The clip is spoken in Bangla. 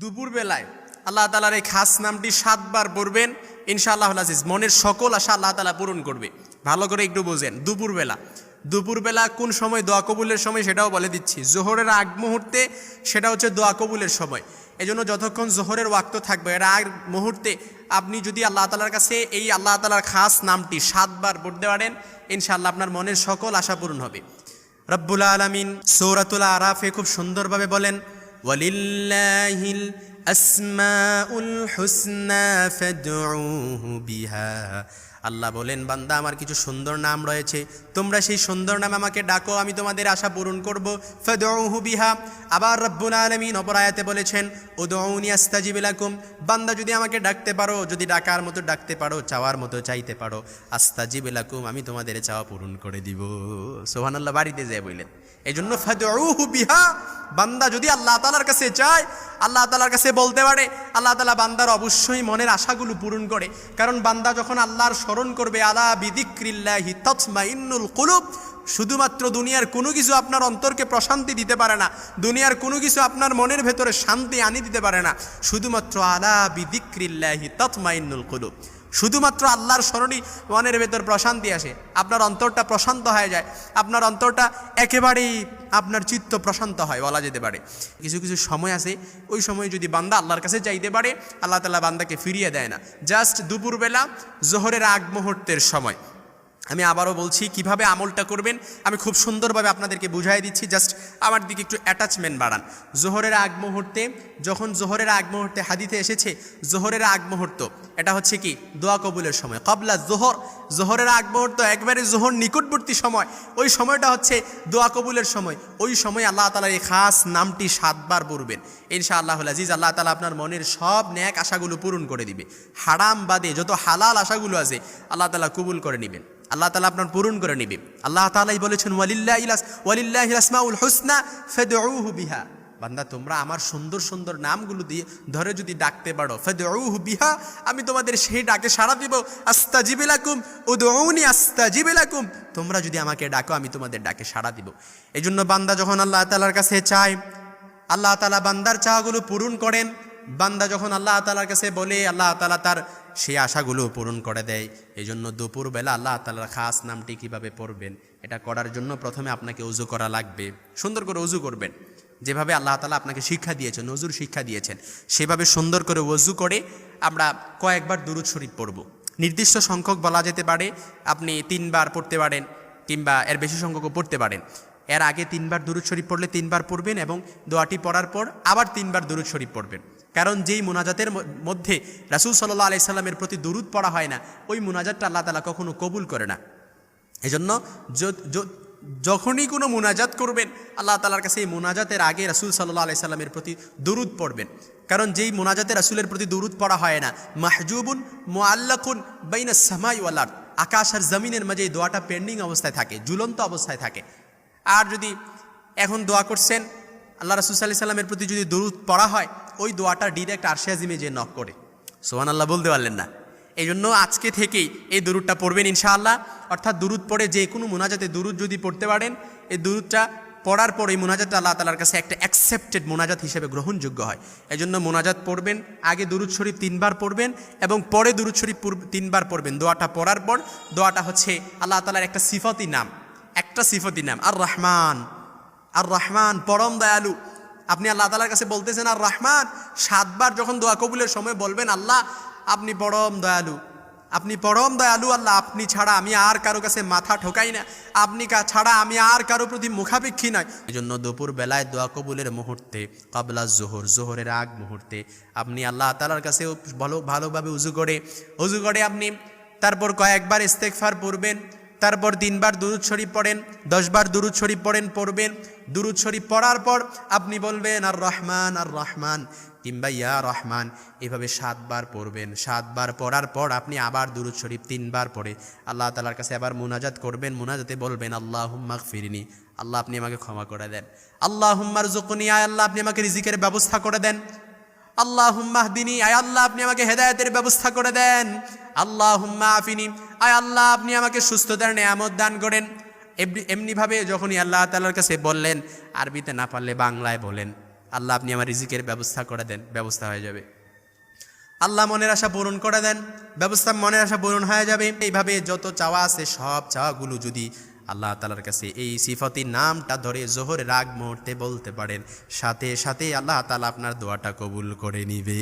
দুপুর বেলায় আল্লাহ তালার এই খাস নামটি সাতবার পড়বেন ইনশাআল্লাহ আজিজ। মনের সকল আশা আল্লাহ তালা পূরণ করবে। ভালো করে একটু বোঝেন, দুপুরবেলা। দুপুরবেলা কোন সময় দোয়া কবুলের সময় সেটাও বলে দিচ্ছি। জোহরের আগ মুহূর্তে সেটা হচ্ছে দোয়া কবুলের সময়। এই জন্য যতক্ষণ জোহরের ওয়াক্ত থাকবে, এর আগ মুহূর্তে আপনি যদি আল্লাহ তালার কাছে এই আল্লাহ তালার খাস নামটি সাতবার পড়তে পারেন, ইনশাআল্লাহ আপনার মনের সকল আশা পূরণ হবে। রব্বুল আলমিন সৌরাতুল আরাফে খুব সুন্দরভাবে বলেন ওয়ালিল্লাহিল আসমাউল হুসনা ফাদউহু বিহা আল্লাহ বলেন, বান্দা, আমার কিছু সুন্দর নাম রয়েছে। তোমরা সেই সুন্দর নাম আমাকে ডাকো, আমি তোমাদের আশা পূরণ করব। বিহা। আবার রব্বুল আলমিন অপর আয়াতে বলেছেন, উদউনি আস্তাজিব লাকুম। বান্দা, যদি আমাকে ডাকতে পারো, যদি ডাকার মতো ডাকতে পারো, চাওয়ার মতো চাইতে পারো, আস্তাজিব লাকুম, আমি তোমাদের চাওয়া পূরণ করে দিব। সোহানাল্লাহ বাড়িতে যায় বললেন। এই জন্য বিহা, বান্দা, যদি আল্লাহ তালার কাছে চায় আল্লাহ তালার কাছে বলতে পারে, আল্লাহ তালা বান্দার অবশ্যই মনের আশাগুলো পূরণ করে। কারণ বান্দা যখন আল্লাহর স্মরণ করবে, আলা বিদিক্রিল্লাহি তৎমা ইন্নুল কুলুব, শুধুমাত্র দুনিয়ার কোনো কিছু আপনার অন্তরকে প্রশান্তি দিতে পারে না, দুনিয়ার কোনো কিছু আপনার মনের ভেতরে শান্তি আনি দিতে পারে না, শুধুমাত্র আলা বিদিক্রিল্লাহি তৎমা ইন্নুল কুলুব। শুধুমাত্র আল্লাহর স্মরণই মনের ভেতর প্রশান্তি আসে। আপনার অন্তরটা প্রশান্ত হয়ে যায়। আপনার অন্তরটা একেবারেই আপনার চিত্ত প্রশান্ত হয় বলা যেতে পারে। কিছু কিছু সময় আছে, ওই সময় যদি বান্দা আল্লাহর কাছে চাইতে পারে, আল্লাহ তালা বান্দাকে ফিরিয়ে দেয় না। জাস্ট দুপুরবেলা জোহরের আগ মুহূর্তের সময়। আমি আবারও বলছি, কীভাবে আমলটা করবেন? আমি খুব সুন্দরভাবে আপনাদেরকে বুঝাই দিচ্ছি। জাস্ট আমার দিকে একটু অ্যাটাচমেন্ট বাড়ান। জোহরের আগ মুহূর্তে, যখন জোহরের আগ মুহূর্তে হাদিতে এসেছে, জোহরের আগ মুহূর্ত, এটা হচ্ছে কি? দোয়া কবুলের সময়। কবলা জোহর, জোহরের আগ মুহূর্ত একবারে জোহর নিকটবর্তী সময়। ওই সময়টা হচ্ছে দোয়া কবুলের সময়। ওই সময় আল্লাহ তালার এই খাস নামটি সাতবার পড়বেন। ইনশা আল্লাহ আজিজ, আল্লাহ তালা আপনার মনের সব ন্যাক আশাগুলো পূরণ করে দিবে। হারাম বাদে যত হালাল আশাগুলো আছে, আল্লাহ তালা কবুল করে নেবেন। আল্লাহ তালা আপনার পূরণ করে নিবে। আল্লাহ তালাই বলেছেন, ওয়ালিল্লাহ ইলাস ওয়ালিল্লাহ ইলাসমাউল হুসনা ফেদউহু বিহা। বান্দা, তোমরা আমার সুন্দর সুন্দর নামগুলো দিয়ে ধরে যদি ডাকতে পারো বিহা, আমি তোমাদের সেই ডাকে সাড়া দিব আস্তা জিবিলাকুম উদউনি আস্তা জিবিলাকুম তোমরা যদি আমাকে ডাকো, আমি তোমাদের ডাকে সাড়া দিব। এই জন্য বান্দা যখন আল্লাহ তালার কাছে চায়, আল্লাহ তালা বান্দার চাওয়াগুলো পূরণ করেন বান্দা যখন আল্লাহ তালার কাছে বলে, আল্লাহ তালা তার সেই আশাগুলো পূরণ করে দেয়। এই জন্য দুপুরবেলা আল্লাহ তালার খাস নামটি কীভাবে পড়বেন, এটা করার জন্য প্রথমে আপনাকে উজু করা লাগবে। সুন্দর করে উজু করবেন। যেভাবে আল্লাহ তালা আপনাকে শিক্ষা দিয়েছেন, নজুর শিক্ষা দিয়েছেন, সেভাবে সুন্দর করে ওজু করে আমরা কয়েকবার দুরুদ শরীফ পড়ব। নির্দিষ্ট সংখ্যক বলা যেতে পারে, আপনি তিনবার পড়তে পারেন কিংবা এর বেশি সংখ্যকও পড়তে পারেন। এর আগে তিনবার দুরুদ শরীফ পড়লে তিনবার পড়বেন এবং দোয়াটি পড়ার পর আবার তিনবার দুরুদ শরীফ পড়বেন। কারণ যেই মোনাজাতের মধ্যে রাসুল সাল্লাহ আলি সাল্লামের প্রতি দুরুদ পড়া হয় না, ওই মোনাজাতটা আল্লাহ তালা কখনো কবুল করে না। এজন্য যখনই কোনো মোনাজাত করবেন, আল্লাহ তালার কাছে এই মুনাজাতের আগে রাসুল সাল্লাহ আলি সাল্লামের প্রতি দুরুদ পড়বেন। কারণ যেই মুনাজাতে রাসুলের প্রতি দুরুদ পড়া হয় না, মাহজুবুন মোয়াল্লাকুন বাইনা সামাই ওয়ালার আকাশ আর জমিনের মাঝে এই দোয়াটা পেন্ডিং অবস্থায় থাকে, ঝুলন্ত অবস্থায় থাকে। আর যদি এখন দোয়া করছেন আল্লাহ রাসুল সাল্লাহ সাল্লামের প্রতি যদি দরুদ পড়া হয়, ওই দোয়াটা ডিরেক্ট আরশিয়াজিমে যে নক করে। সোহান আল্লাহ বলতে পারলেন না। এই জন্য আজকে থেকেই এই দুরুদটা পড়বেন ইনশাআল্লাহ। অর্থাৎ দুরুদ পড়ে যে কোনো মোনাজাতে দুরুদ যদি পড়তে পারেন, এই দুরুদটা পড়ার পর এই মোনাজাতটা আল্লাহ তালার কাছে একটা অ্যাকসেপ্টেড মোনাজাত হিসেবে গ্রহণযোগ্য হয়। এই জন্য মোনাজাত পড়বেন, আগে দুরুদ শরীফ তিনবার পড়বেন এবং পরে দুরুদ শরীফ তিনবার পড়বেন। দোয়াটা পড়ার পর দোয়াটা হচ্ছে আল্লাহ তালার একটা সিফতি নাম। একটা সিফতি নাম আর রহমান আর রহমান, পরম দয়ালু। আপনি আল্লাহ তালার কাছে বলতেছেন, আর রহমান, সাতবার যখন দোয়া কবুলের সময় বলবেন, আল্লাহ, আপনি পরম দয়ালু। আপনি পরম দয়ালু, আল্লাহ, আপনি ছাড়া আমি আর কারও কাছে মাথা ঠোকাই না। আপনি ছাড়া আমি আর কারও প্রতি মুখাপেক্ষী নয় এই জন্য দুপুর বেলায় দোয়া কবুলের মুহূর্তে কাবলা জোহর, জোহরের আগ মুহূর্তে, আপনি আল্লাহ তালার কাছে ভালো, ভালোভাবে উজু করে উজু করে আপনি তারপর কয়েকবার ইস্তেকফার পড়বেন। তারপর তিনবার দুরুদ শরীফ পড়েন, দশবার দুরুদ শরীফ পড়েন, পড়বেন। দুরুদ শরীফ পড়ার পর আপনি বলবেন, আর রহমান আর রহমান। কিংবা, ইয়া রহমান। এভাবে সাতবার পড়বেন। সাতবার পড়ার পর আপনি আবার দুরুদ শরীফ তিনবার পড়ে। আল্লাহ তালার কাছে আবার মুনাজাত করবেন। মুনাজাতে বলবেন আল্লাহ ফিরিনি আল্লাহ আপনি আমাকে ক্ষমা করে দেন। আল্লাহ হুম্মার জুকুনি আল্লাহ, আপনি আমাকে রিজিকের ব্যবস্থা করে দেন। আল্লাহ হুম্মাহদিনী আয় আল্লাহ আপনি আমাকে হেদায়তের ব্যবস্থা করে দেন। আল্লাহ হুম্মা আফিনি, আয় আল্লাহ আপনি আমাকে সুস্থতার নেয়ামত দান করেন। এমনি, এমনিভাবে যখনই আল্লাহ তালার কাছে বললেন, আরবিতে না পারলে বাংলায় বলেন, আল্লাহ আপনি আমার রিজিকের ব্যবস্থা করে দেন, ব্যবস্থা হয়ে যাবে। আল্লাহ মনের আশা পূরণ করে দেন, ব্যবস্থা মনের আশা পূরণ হয়ে যাবে। এইভাবে যত চাওয়া আছে, সব চাওয়াগুলো যদি আল্লাহ তালার কাছে এই সিফতি নামটা ধরে জোহর রাগ মুহূর্তে বলতে পারেন, সাথে সাথে আল্লাহ তালা আপনার দোয়াটা কবুল করে নিবে।